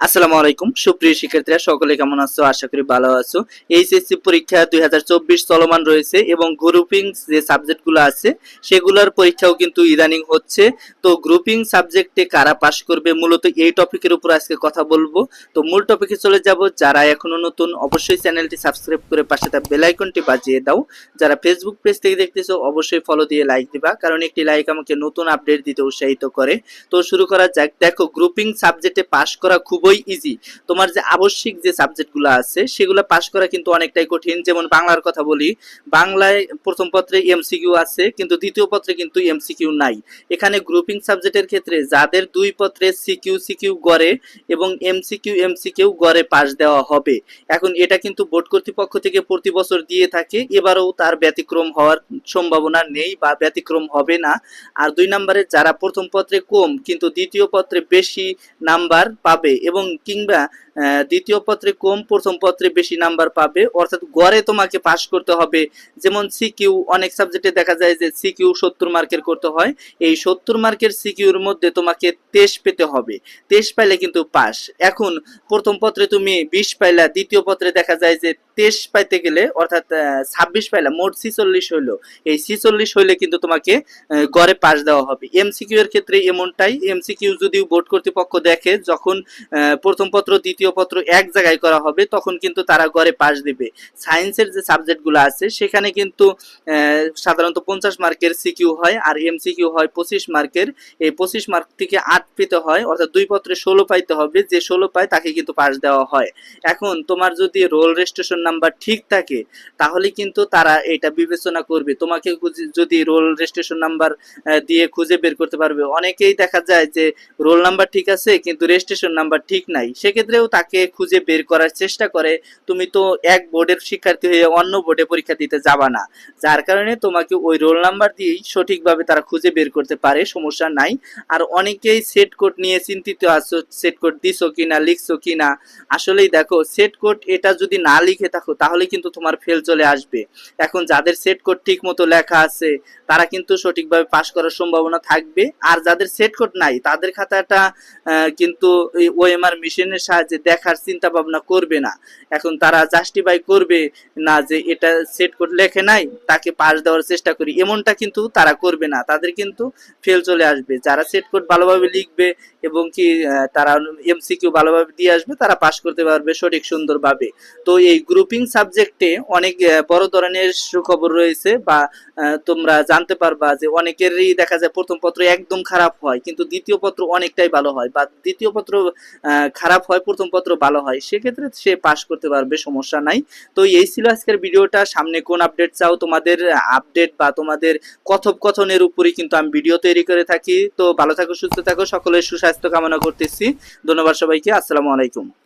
আসসালামু আলাইকুম। সুপ্রিয় শিক্ষার্থীরা, সকলে কেমন আছো? আশা করি ভালো আছো। এইচএসসি পরীক্ষা দুই চলমান রয়েছে এবং গ্রুপিং যে সাবজেক্টগুলো আছে, সেগুলোর পরীক্ষাও কিন্তু ইদানিং হচ্ছে। তো গ্রুপিং সাবজেক্টে কারা পাশ করবে? মূলত এই টপিকের উপর আজকে কথা বলব। তো মূল টপিকে চলে যাব। যারা এখনও নতুন, অবশ্যই চ্যানেলটি সাবস্ক্রাইব করে পাশে থাকা বেল আইকনটি বাজিয়ে দাও। যারা ফেসবুক পেজ থেকে দেখতেছো, অবশ্যই ফলো দিয়ে লাইক দিবা। কারণ একটি লাইক আমাকে নতুন আপডেট দিতে উৎসাহিত করে। তো শুরু করা যাক। দেখো গ্রুপিং সাবজেক্টে পাশ করা খুবই ইজি তোমার যে আবশ্যিক যে সাবজেক্টগুলো আছে, সেগুলো পাশ করা কিন্তু অনেকটাই কঠিন। যেমন বাংলার কথা বলি, বাংলায় প্রথম পত্রে এমসিকিউ আছে, কিন্তু দ্বিতীয় পত্রে কিন্তু এমসিকিউ নাই। এখানে গ্রুপিং সাবজেক্টের ক্ষেত্রে যাদের দুই পত্রে সিকিউ সিকিউ গড়ে এবং এমসিকিউ এমসিকিউ গড়ে পাশ দেওয়া হবে। এখন এটা কিন্তু বোর্ড কর্তৃপক্ষ থেকে প্রতি বছর দিয়ে থাকে, এবারও তার ব্যতিক্রম হওয়ার সম্ভাবনা নেই বা ব্যতিক্রম হবে না। আর দুই নম্বরে যারা প্রথম পত্রে কম, কিন্তু দ্বিতীয় পত্রে বেশি নাম্বার পাবে এবং কিংবা দ্বিতীয় পত্রে কম, প্রথম পত্রে বেশি নাম্বার পাবে। অর্থাৎ গড়ে তোমাকে পাশ করতে হবে। যেমন সিকিউ অনেক সাবজেক্টে দেখা যায় যে সিকিউ সত্তর মার্কের করতে হয়। এই সত্তর মার্কের সিকিউর মধ্যে তোমাকে তেইশ পেতে হবে। তেইশ পাইলে কিন্তু পাস এখন প্রথম পত্রে তুমি বিশ পাইলা, দ্বিতীয় পত্রে দেখা যায় যে তেইশ পাইতে গেলে, অর্থাৎ ছাব্বিশ পাইলা, মোট ছিচল্লিশ হইল। এই ছিচল্লিশ হইলে কিন্তু তোমাকে গড়ে পাস দেওয়া হবে। এমসিকিউ এর ক্ষেত্রে এমনটাই। এমসিকিউ যদি বোর্ড কর্তৃপক্ষ দেখে, যখন প্রথম পত্র, দ্বিতীয় পত্র এক জায়গায় করা হবে, তখন কিন্তু তারা গড়ে পাস দিবে। সায়েন্সের যে সাবজেক্টগুলো আছে, সেখানে কিন্তু সাধারণত পঞ্চাশ মার্কের সিকিউ হয়, আর এমসিকিউ হয় পঁচিশ মার্কের। এই পঁচিশ মার্ক থেকে আট পেতে হয়, অর্থাৎ দুই পত্রে ষোলো পাইতে হবে। যে ষোলো পায়, তাকে কিন্তু পাস দেওয়া হয়। এখন তোমার যদি রোল রেজিস্ট্রেশন নাম্বার ঠিক থাকে, তাহলে কিন্তু তারা এটা বিবেচনা করবে। তোমাকে যদি রোল রেজিস্ট্রেশন নাম্বার দিয়ে খুঁজে বের করতে পারবে। অনেকেই দেখা যায় যে রোল নাম্বার ঠিক আছে, কিন্তু রেজিস্ট্রেশন নাম্বার ঠিক নাই। সেক্ষেত্রেও তাকে খুঁজে বের করার চেষ্টা করে, তুমি তো এক বোর্ডের শিক্ষার্থী হয়ে অন্য বোর্ডে পরীক্ষা দিতে যাবা না। যার কারণে তোমাকে ওই রোল নাম্বার দিয়েই সঠিকভাবে তারা খুঁজে বের করতে পারে, সমস্যা নাই। আর অনেকেই সেট কোড নিয়ে চিন্তিত আছো সেট কোড দিছো কিনা, লিখছো কিনা, আসলেই দেখো সেট কোড এটা যদি না লিখে থাকো তাহলে কিন্তু তোমার ফেল চলে আসবে। এখন যাদের সেট কোড ঠিক মতো লেখা আছে, তারা কিন্তু সঠিকভাবে পাস করার সম্ভাবনা থাকবে। আর যাদের সেট কোড নাই, তাদের খাতাটা কিন্তু ওএমআর মেশিনের সাহায্যে দেখার চিন্তা ভাবনা করবে না। এখন তারা জাস্টিফাই করবে না যে এটা সেট কোড লেখে নাই, তাকে পাস দেওয়ার চেষ্টা করি। এমনটা কিন্তু তারা করবে না। তাদের কিন্তু ফেল চলে আসবে। যারা সেট কোড ভালোভাবে লিখবে এবং কি তারা এমসিকিউ ভালোভাবে দিয়ে আসবে, তারা পাস করতে পারবে সঠিক সুন্দরভাবে। তো এই গ্রুপিং সাবজেক্টে অনেক বড় ধরনের সুখবর রয়েছে বা তোমরা জানতে পারবা যে অনেকেরই দেখা যায় প্রথম পত্র একদম খারাপ হয়, কিন্তু দ্বিতীয় পত্র অনেকটাই ভালো হয় বা দ্বিতীয় পত্র খারাপ হয়, প্রথম পত্র ভালো হয়, সেক্ষেত্রে সে পাশ করতে পারবে, সমস্যা নাই। তো এই ছিল আজকের ভিডিওটা, সামনে কোন আপডেট চাও তোমাদের আপডেট বা তোমাদের কথোপকথনের উপরই কিন্তু আমি ভিডিও তৈরি করে থাকি। তো ভালো থাকো, সুস্থ থাকো, সকলের সুস্বাস্থ্য কামনা করতেছি। ধন্যবাদ সবাইকে, আসসালামু আলাইকুম।